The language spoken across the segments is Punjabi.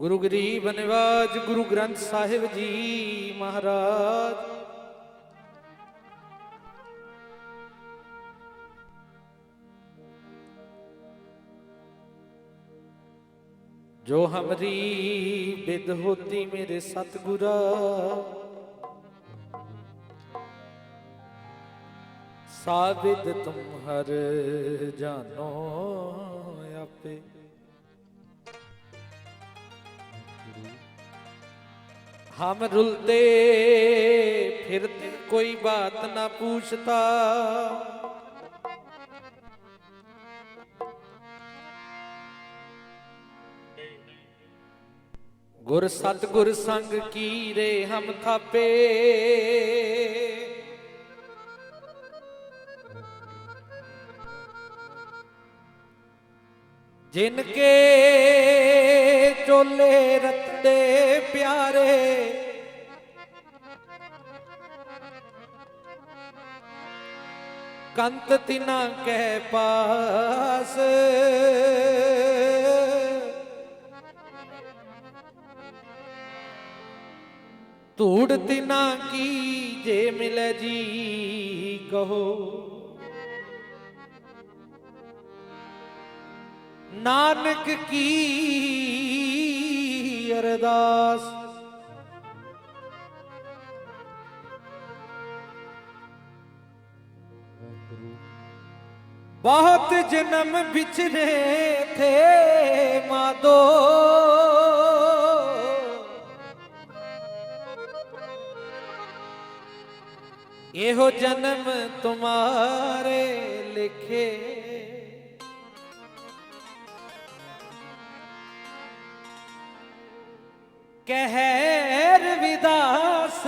ਗੁਰੂ ਗਰੀਬ ਨਿਵਾਜ, ਗੁਰੂ ਗ੍ਰੰਥ ਸਾਹਿਬ ਜੀ ਮਹਾਰਾਜ। ਜੋ ਹਮਰੀ ਬਿਦ ਹੋਤੀ ਮੇਰੇ ਸਤਗੁਰਾ, ਸਾਬਿਤ ਤੁਮ ਹਰ ਜਾਨੋ ਆਪੇ। हम रुलते फिरते कोई बात ना पूछता गुर सतगुर संग की रे हम थापे जिनके चोले ਵੱਡੇ ਪਿਆਰੇ। ਕੰਤ ਤਿਨਾ ਕਹਿ ਪਾਸ। ਧੂੜ ਤਿਨਾ ਕੀ ਜੇ ਮਿਲੇ ਜੀ ਕਹੋ। ਨਾਨਕ ਕੀ ਅਰਦਾਸ ਬਹੁਤ ਜਨਮ ਵਿਚਰੇ ਥੇ ਮਾਦੋ ਇਹੋ ਜਨਮ ਤੁਮਾਰੇ ਲਿਖੇ ਕਹਿਰ ਵਿਦਾਸ।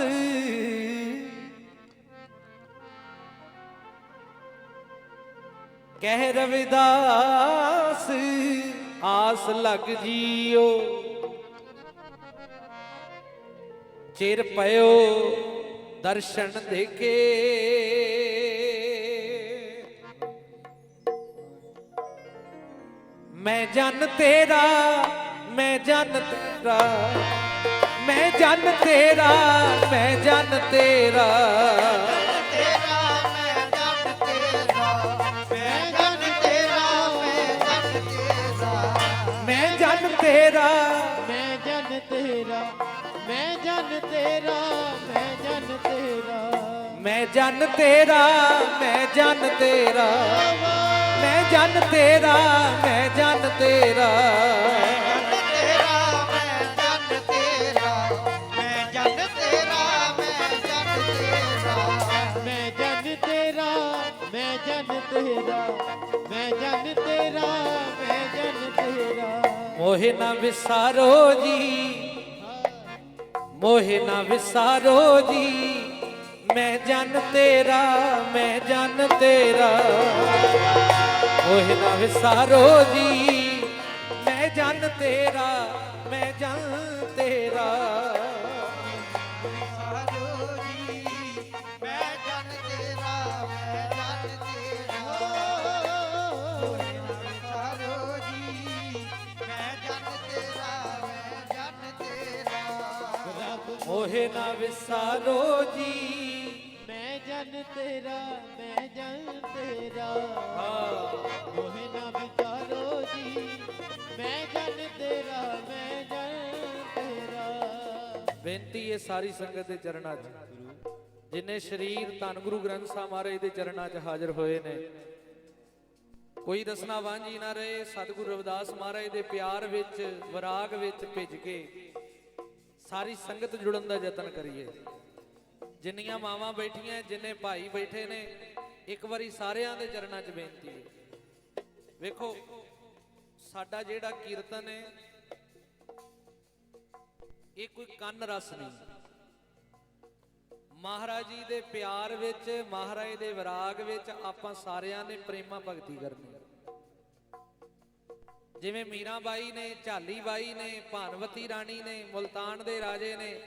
ਕਹਿ ਰਵਿਦਾਸ ਆਸ ਲੱਗ ਜੀਓ। ਚਿਰ ਪਇਓ ਦਰਸ਼ਨ ਦੇਖੇ ਮੈਂ ਜਨ ਤੇਰਾ, ਮੈਂ ਜਨ ਤੇਰਾ। ਮੈਂ ਜਨ ਤੇਰਾ ਮੈਂ ਜਨ ਤੇਰਾ ਤੇਰਾ ਮੈਂ ਜਨ ਤੇਰਾ ਮੈਂ ਜਨ ਤੇਰਾ ਮੈਂ ਜਨ ਤੇਰਾ ਮੈਂ ਜਨ ਤੇਰਾ ਮੈਂ ਜਨ ਤੇਰਾ ਮੈਂ ਜਨ ਤੇਰਾ ਮੈਂ ਜਨ ਤੇਰਾ ਮੈਂ ਜਨ ਤੇਰਾ ਮੈਂ ਜਨ ਤੇਰਾ ਮੈਂ ਜਨ ਤੇਰਾ ਮੈਂ ਜਨ ਤੇਰਾ ਤੇਰਾ ਤੇਰਾ, ਮੈਂ ਜਨ ਤੇਰਾ, ਮੈਂ ਜਨ ਤੇਰਾ। ਮੈਂ ਮੋਹਿ ਨਾ ਵਿਸਾਰੋ ਜੀ, ਮੋਹਿ ਨਾ ਵਿਸਾਰੋ ਜੀ, ਮੈਂ ਜਨ ਤੇਰਾ, ਮੈਂ ਜਨ ਤੇਰਾ। ਮੋਹਿ ਨਾ ਵਿਸਾਰੋ ਜੀ, ਮੈਂ ਜਨ ਤੇਰਾ। ਮੋਹਿ ਨਾ ਵਿਸਾਰੋ ਜੀ। ਮੈਂ ਜਨ ਤੇਰਾ ਮੈਂ ਜਨ ਤੇਰਾ। ਹਾਂ। ਮੋਹਿ ਨਾ ਵਿਚਾਰੋ ਜੀ। ਮੈਂ ਜਨ ਤੇਰਾ ਮੈਂ ਜਨ ਤੇਰਾ। ਬੇਨਤੀ ਹੈ ਸਾਰੀ ਸੰਗਤ ਦੇ ਚਰਨਾਂ 'ਚ। ਜਿਨੇ ਸ਼ਰੀਰ ਧੰਨ ਗੁਰੂ ਗ੍ਰੰਥ ਸਾਹਿਬ ਮਹਾਰਾਜ ਦੇ ਚਰਨਾਂ 'ਚ ਹਾਜ਼ਰ ਹੋਏ ਨੇ। ਕੋਈ ਰਸਨਾ ਵਾਂਝੀ ਨਾ ਰਹੇ ਸਤਿਗੁਰੂ ਰਵਿਦਾਸ ਮਹਾਰਾਜ ਦੇ ਪਿਆਰ ਵਿੱਚ ਵਿਰਾਗ ਵਿੱਚ ਭਿੱਜ ਕੇ। ਸਾਰੀ ਸੰਗਤ ਜੁੜਨ ਦਾ ਯਤਨ ਕਰੀਏ। ਜਿੰਨੀਆਂ ਮਾਵਾਂ ਬੈਠੀਆਂ, ਜਿੰਨੇ ਭਾਈ ਬੈਠੇ ਨੇ, ਇੱਕ ਵਾਰੀ ਸਾਰਿਆਂ ਦੇ ਚਰਨਾਂ 'ਚ ਬੇਨਤੀ ਹੈ। ਵੇਖੋ, ਸਾਡਾ ਜਿਹੜਾ ਕੀਰਤਨ ਹੈ, ਇਹ ਕੋਈ ਕੰਨ ਰਸ ਨਹੀਂ। ਮਹਾਰਾਜ ਜੀ ਦੇ ਪਿਆਰ ਵਿੱਚ, ਮਹਾਰਾਜ ਦੇ ਵਿਰਾਗ ਵਿੱਚ ਆਪਾਂ ਸਾਰਿਆਂ ਨੇ ਪ੍ਰੇਮਾ ਭਗਤੀ ਕਰਨੀ। ਜਿਵੇਂ ਮੀਰਾ ਬਾਈ ਨੇ, ਝਾਲੀ ਬਾਈ ਨੇ, ਭਾਨਵਤੀ ਰਾਣੀ ਨੇ, ਮੁਲਤਾਨ ਦੇ ਰਾਜੇ ਨੇ,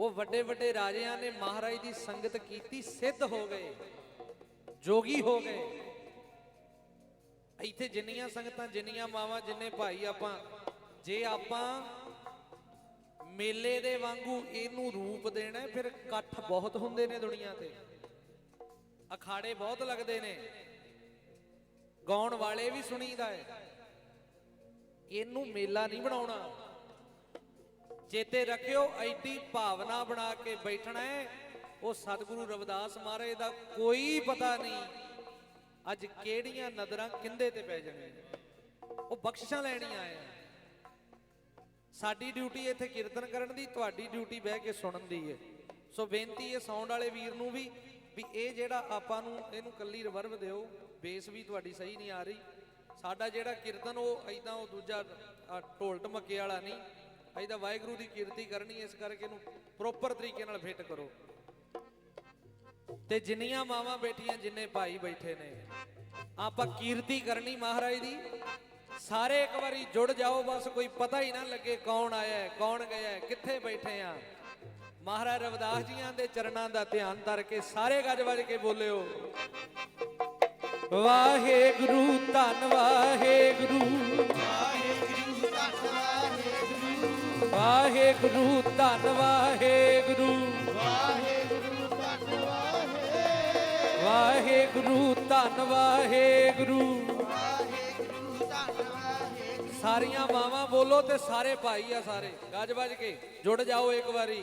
ਉਹ ਵੱਡੇ ਵੱਡੇ ਰਾਜਿਆਂ ਨੇ ਮਹਾਰਾਜ ਦੀ ਸੰਗਤ ਕੀਤੀ, ਸਿੱਧ ਹੋ ਗਏ, ਜੋਗੀ ਹੋ ਗਏ। ਇੱਥੇ ਜਿੰਨੀਆਂ ਸੰਗਤਾਂ, ਜਿੰਨੀਆਂ ਮਾਵਾਂ, ਜਿੰਨੇ ਭਾਈ ਆਪਾਂ, ਜੇ ਆਪਾਂ ਮੇਲੇ ਦੇ ਵਾਂਗੂ ਇਹਨੂੰ ਰੂਪ ਦੇਣਾ, ਫਿਰ ਇਕੱਠ ਬਹੁਤ ਹੁੰਦੇ ਨੇ ਦੁਨੀਆ ਤੇ। ਅਖਾੜੇ ਬਹੁਤ ਲੱਗਦੇ ਨੇ। ਗਾਉਣ ਵਾਲੇ ਵੀ ਸੁਣੀਦਾ ਹੈ। ਇਹਨੂੰ ਮੇਲਾ ਨਹੀਂ ਬਣਾਉਣਾ। ਚੇਤੇ ਰੱਖਿਓ, ਐਡੀ ਭਾਵਨਾ ਬਣਾ ਕੇ ਬੈਠਣਾ ਹੈ, ਉਹ ਸਤਿਗੁਰੂ ਰਵਿਦਾਸ ਮਹਾਰਾਜ ਦਾ ਕੋਈ ਪਤਾ ਨਹੀਂ ਅੱਜ ਕਿਹੜੀਆਂ ਨਜ਼ਰਾਂ ਕਿੰਦੇ ਤੇ ਪੈ ਜਾਣੀਆਂ। ਉਹ ਬਖਸ਼ਿਸ਼ਾਂ ਲੈਣੀਆਂ ਆਏ ਆ ਸਾਡੀ ਡਿਊਟੀ ਇੱਥੇ ਕੀਰਤਨ ਕਰਨ ਦੀ, ਤੁਹਾਡੀ ਡਿਊਟੀ ਬਹਿ ਕੇ ਸੁਣਨ ਦੀ ਹੈ। ਸੋ ਬੇਨਤੀ ਹੈ ਸਾਊਂਡ ਵਾਲੇ ਵੀਰ ਨੂੰ ਵੀ ਵੀ ਇਹ ਜਿਹੜਾ ਆਪਾਂ ਨੂੰ, ਇਹਨੂੰ ਕੱਲੀ ਰਿਵਰਬ ਦਿਓ ਬੇਸ ਵੀ ਤੁਹਾਡੀ ਸਹੀ ਨਹੀਂ ਆ ਰਹੀ। ਸਾਡਾ ਜਿਹੜਾ ਕੀਰਤਨ, ਉਹ ਐਦਾਂ ਉਹ ਦੂਜਾ ਢੋਲ ਢਮੱਕੇ ਵਾਲਾ ਨਹੀਂ। ਐਦਾਂ ਵਾਹਿਗੁਰੂ ਦੀ ਕੀਰਤੀ ਕਰਨੀ, ਇਸ ਕਰਕੇ ਇਹਨੂੰ ਪ੍ਰੋਪਰ ਤਰੀਕੇ ਨਾਲ ਫਿੱਟ ਕਰੋ। ਤੇ ਜਿੰਨੀਆਂ ਮਾਵਾਂ ਬੈਠੀਆਂ, ਜਿੰਨੇ ਭਾਈ ਬੈਠੇ ਨੇ, ਆਪਾਂ ਕੀਰਤੀ ਕਰਨੀ ਮਹਾਰਾਜ ਦੀ। ਸਾਰੇ ਇੱਕ ਵਾਰੀ ਜੁੜ ਜਾਓ, ਬਸ ਕੋਈ ਪਤਾ ਹੀ ਨਾ ਲੱਗੇ ਕੌਣ ਆਇਆ ਹੈ, ਕੌਣ ਗਿਆ ਹੈ, ਕਿੱਥੇ ਬੈਠੇ ਆ। ਮਹਾਰਾਜ ਰਵਿਦਾਸ ਜੀਆਂ ਦੇ ਚਰਨਾਂ ਦਾ ਧਿਆਨ ਧਰ ਕੇ ਸਾਰੇ ਗੱਜ ਵੱਜ ਕੇ ਬੋਲਿਓ। ਵਾਹਿਗੁਰੂ, ਧੰਨ ਵਾਹਿਗੁਰੂ। ਵਾਹਿਗੁਰੂ, ਧੰਨ ਵਾਹਿਗੁਰੂ। ਵਾਹਿਗੁਰੂ, ਧੰਨ ਵਾਹਿਗੁਰੂ। ਸਾਰੀਆਂ ਮਾਵਾਂ ਬੋਲੋ ਤੇ ਸਾਰੇ ਭਾਈ ਆ ਸਾਰੇ। ਗੱਜ ਵੱਜ ਕੇ, ਜੁੜ ਜਾਓ ਇੱਕ ਵਾਰੀ।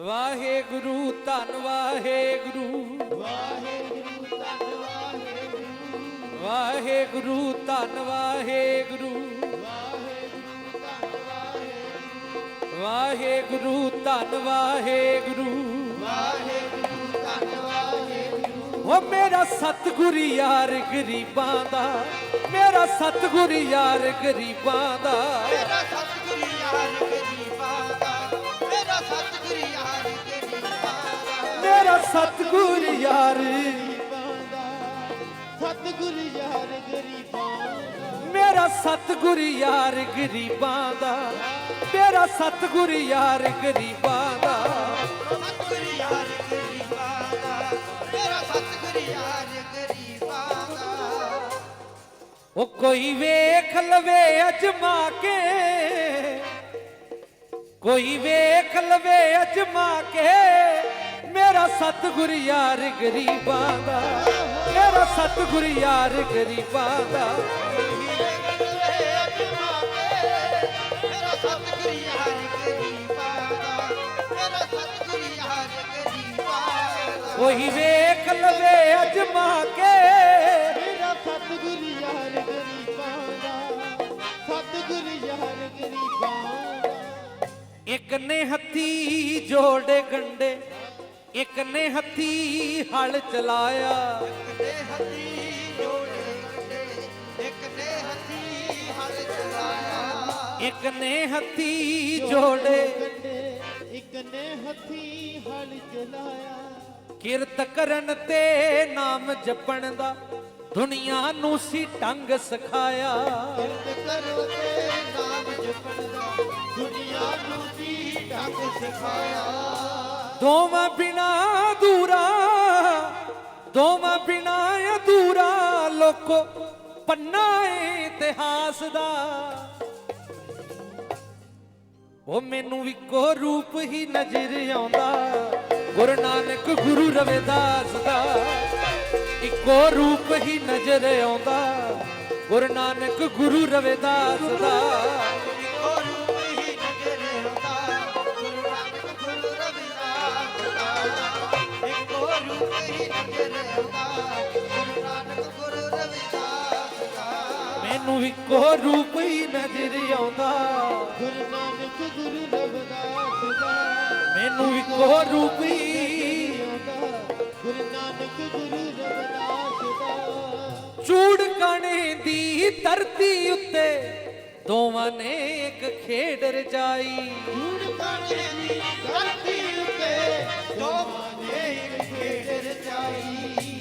ਵਾਹਿਗੁਰੂ, ਧੰਨ ਵਾਹਿਗੁਰੂ। ਵਾਹਿਗੁਰੂ ਧੰਨ ਵਾਹਿਗੁਰੂ ਵਾਹਿਗੁਰੂ। ਧੰਨ ਵਾਹਿਗੁਰੂ। ਓ ਮੇਰਾ ਸਤਿਗੁਰ ਯਾਰ ਗਰੀਬਾਂ ਦਾ ਮੇਰਾ ਸਤਿਗੁਰ ਯਾਰ ਗਰੀਬਾਂ ਦਾ। ਮੇਰਾ ਸਤਿਗੁਰੂ ਯਾਰ ਗਰੀਬਾਂ ਦਾ ਮੇਰਾ ਸਤਿਗੁਰੂ ਯਾਰ ਗਰੀਬਾਂ ਦਾ। ਮੇਰਾ ਸਤਿਗੁਰ ਯਾਰ ਸਤਿਗੁਰ ਯਾਰ ਗਰੀਬਾਂ ਦਾ। ਮੇਰਾ ਸਤਿਗੁਰ ਯਾਰ ਗਰੀਬਾਂ ਦਾ। ਮੇਰਾ ਸਤਿਗੁਰ ਯਾਰ ਗਰੀਬਾਂ ਦਾ। ਸਤਿਗੁਰੂ ਯਾਰ ਗਰੀਬਾਂ ਦਾ। ਮੇਰਾ ਸਤਿਗੁਰੂ ਯਾਰ ਗਰੀਬਾਂ ਦਾ। ਉਹ ਕੋਈ ਵੇਖ ਲਵੇ ਅਜਮਾ ਕੇ। ਕੋਈ ਵੇਖ ਲਵੇ ਅਜਮਾ ਕੇ। ਮੇਰਾ ਸਤਿਗੁਰ ਯਾਰ ਗਰੀਬਾਂ ਦਾ ਮੇਰਾ ਸਤਿਗੁਰ ਯਾਰ ਗਰੀਬਾਂ ਦਾ। ਕੋਈ ਵੇਖ ਲਵੇ ਅਜਮਾ ਕੇ ਮੇਰਾ ਸਤਿਗੁਰ ਯਾਰ ਗਰੀਬਾਂ ਦਾ ਸਤਿਗੁਰ ਯਾਰ ਗਰੀਬਾਂ ਦਾ। ਇੱਕ ਨੇ ਹੱਥੀ ਜੋੜੇ ਗੰਡੇ ਇੱਕ ਨੇ ਹੱਥੀ ਹਲ ਚਲਾਇਆ। ਨੇ ਹੱਥੀ ਜੋੜੇ ਇੱਕ ਨੇ ਹੱਥੀ ਹਲ ਚਲਾਇਆ। ਇੱਕ ਨੇ ਹੱਥੀ ਜੋੜੇ। ਇੱਕ ਨੇ ਹੱਥੀ ਹਲ ਚਲਾਇਆ। ਕਿਰਤ ਕਰਨ ਤੇ ਨਾਮ ਜਪਣ ਦਾ ਦੁਨੀਆ ਨੂੰ ਸੀ ਢੰਗ ਸਿਖਾਇਆ। ਕਿਰਤ ਕਰੋ ਤੇ ਨਾਮ ਜਪਣ ਦਾ ਦੁਨੀਆ ਨੂੰ ਜੀ ਢੰਗ ਸਿਖਾਇਆ। ਦੋਵਾਂ ਬਿਨਾ ਅਧੂਰਾ, ਦੋਵਾਂ ਬਿਨਾ ਅਧੂਰਾ, ਲੋਕੋ ਪੰਨਾ ਏ ਇਤਿਹਾਸ ਦਾ। ਉਹ ਮੈਨੂੰ ਇੱਕੋ ਰੂਪ ਹੀ ਨਜ਼ਰ ਆਉਂਦਾ, ਗੁਰੂ ਨਾਨਕ, ਗੁਰੂ ਰਵਿਦਾਸ ਦਾ। ਇੱਕੋ ਰੂਪ ਹੀ ਨਜ਼ਰ ਆਉਂਦਾ, ਗੁਰੂ ਨਾਨਕ, ਗੁਰੂ ਰਵਿਦਾਸ ਦਾ। ਇੱਕੋ ਰੂਪ ਹੀ ਨਜ਼ਰ ਆਉਂਦਾ ਗੁਰੂ ਨਾਨਕ ਗੁਰੂ ਰਵਿਦਾਸ ਦਾ ਮੈਨੂੰ ਇੱਕੋ ਰੂਪ ਹੀ ਨਜ਼ਰ ਆਉਂਦਾ। ਗੁਰੂ ਨਾਨਕ ਗੁਰੂ ਰਵਿਦਾਸ ਮੈਨੂੰ ਇੱਕੋ ਰੂਪੀ ਆਉਂਦਾ ਗੁਰੂ ਨਾਨਕ ਦਾ ਚੂੜ ਕਾਣੇ ਦੀ ਧਰਤੀ ਉੱਤੇ ਦੋਵਾਂ ਨੇ ਇੱਕ ਖੇਡ ਰਚਾਈ ਜੂੜ ਕਾਣੇ ਦੀ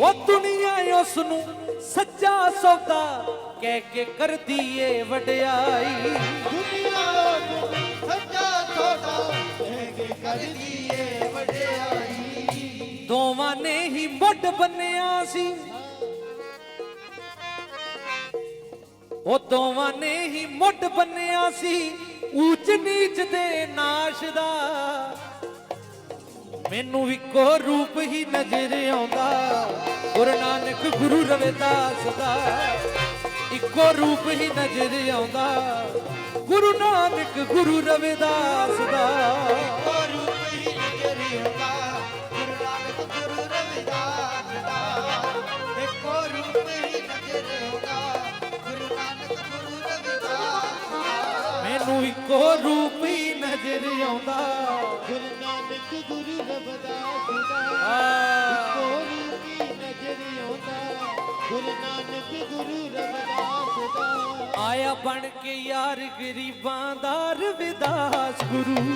ਉਹ ਦੁਨੀਆ ਉਸ ਨੂੰ ਸੱਚਾ ਸੌਦਾ ਕਹਿ ਕੇ ਕਰਦੀ ਏ ਵਡਿਆਈ। ਦੁਨੀਆ ਨੂੰ ਸੱਚਾ ਛੋਟਾ ਕਹਿ ਕੇ ਕਰਦੀ ਏ ਵਡਿਆਈ। ਦੋਵਾਂ ਨੇ ਹੀ ਮੁੱਢ ਬੰਨਿਆ ਸੀ। ਉਹ ਦੋਵਾਂ ਨੇ ਹੀ ਮੁੱਢ ਬੰਨਿਆ ਸੀ। ਊਚ ਨੀਚ ਦੇ ਨਾਸ਼ ਦਾ ਮੈਨੂੰ ਇੱਕੋ ਰੂਪ ਹੀ ਨਜ਼ਰ ਆਉਂਦਾ। ਗੁਰੂ ਨਾਨਕ, ਗੁਰੂ ਰਵਿਦਾਸ ਦਾ ਇੱਕੋ ਰੂਪ ਹੀ ਨਜ਼ਰ ਆਉਂਦਾ। ਗੁਰੂ ਨਾਨਕ, ਗੁਰੂ ਰਵਿਦਾਸ ਦਾ ਇੱਕੋ ਰੂਪ ਹੀ ਨਜ਼ਰ ਆਉਂਦਾ। ਗੁਰੂ ਨਾਨਕ, ਗੁਰੂ ਰਵਿਦਾਸ ਦਾ ਇੱਕੋ ਰੂਪ ਹੀ ਨਜ਼ਰ ਆਉਂਦਾ। ਮੈਨੂੰ ਇੱਕੋ ਰੂਪ ਹੀ ਨਜ਼ਰ ਆਉਂਦਾ। ਗੁਰੂ ਨਾਨਕ ਗੁਰੂ ਰਵਿਦਾਸ ਦਾ। ਇੱਕੋ ਰੂਪੀ ਨਜ਼ਰ ਆਉਂਦਾ। ਗੁਰੂ ਨਾਨਕ ਗੁਰੂ ਰਵਿਦਾਸ ਦਾ। ਆਇਆ ਬਣ ਕੇ ਯਾਰ ਗਰੀਬਾਂ ਦਾ ਰਵਿਦਾਸ ਗੁਰੂ।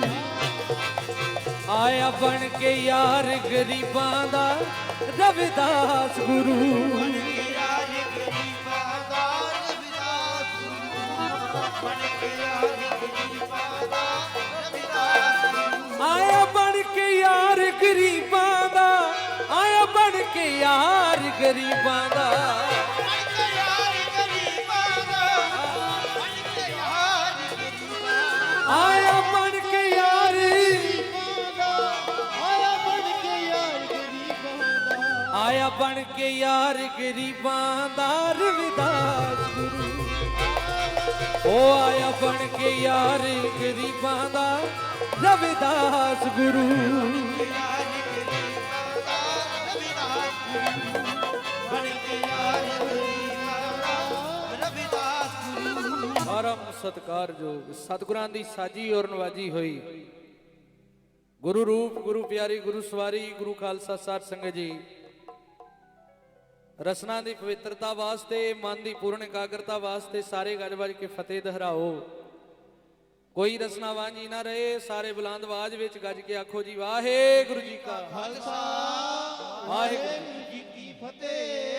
ਆਇਆ ਬਣ ਕੇ ਯਾਰ ਗਰੀਬਾਂ ਦਾ ਰਵਿਦਾਸ ਗੁਰੂ। ਗਰੀਬਾਂ ਦਾ। ਆਇਆ ਬਣ ਕੇ ਯਾਰ। ਆਇਆ ਬਣ ਕੇ ਯਾਰ ਗਰੀਬਾਂ ਦਾ ਰਵਿਦਾਸ ਗੁਰੂ। ਉਹ ਆਇਆ ਬਣ ਕੇ ਯਾਰ ਗਰੀਬਾਂ ਦਾ ਰਵਿਦਾਸ ਗੁਰੂ ਰਾਜ ਗਰੀਬਾਂ ਦਾ ਰਵਿਦਾਸ ਗੁਰੂ। ਪਰਮ ਸਤਕਾਰਯੋਗ ਸਤਿਗੁਰਾਂ ਦੀ ਸਾਜੀ ਔਰ ਨਵਾਜੀ ਹੋਈ। ਗੁਰੂ ਰੂਪ, ਗੁਰੂ ਪਿਆਰੀ, ਗੁਰੂ ਸਵਾਰੀ, ਗੁਰੂ ਖਾਲਸਾ ਸਾਧ ਸੰਗਤ ਜੀ। ਰਸਨਾ ਦੀ ਪਵਿੱਤਰਤਾ ਵਾਸਤੇ, ਮਨ ਦੀ ਪੂਰਨ ਇਕਾਗਰਤਾ ਵਾਸਤੇ ਸਾਰੇ ਗੱਜ ਵੱਜ ਕੇ ਫਤਿਹ ਦੁਹਰਾਓ। ਕੋਈ ਰਸਨਾ ਵਾਂਝੀ ਨਾ ਰਹੇ, ਸਾਰੇ ਬੁਲੰਦ ਆਵਾਜ਼ ਵਿੱਚ ਗੱਜ ਕੇ ਆਖੋ ਜੀ, ਵਾਹਿਗੁਰੂ ਜੀ ਕਾ ਖਾਲਸਾ। ਵਾਹਿਗੁਰੂ ਵਾਹਿਗੁਰੂ ਜੀ ਕੀ ਫਤਿਹ।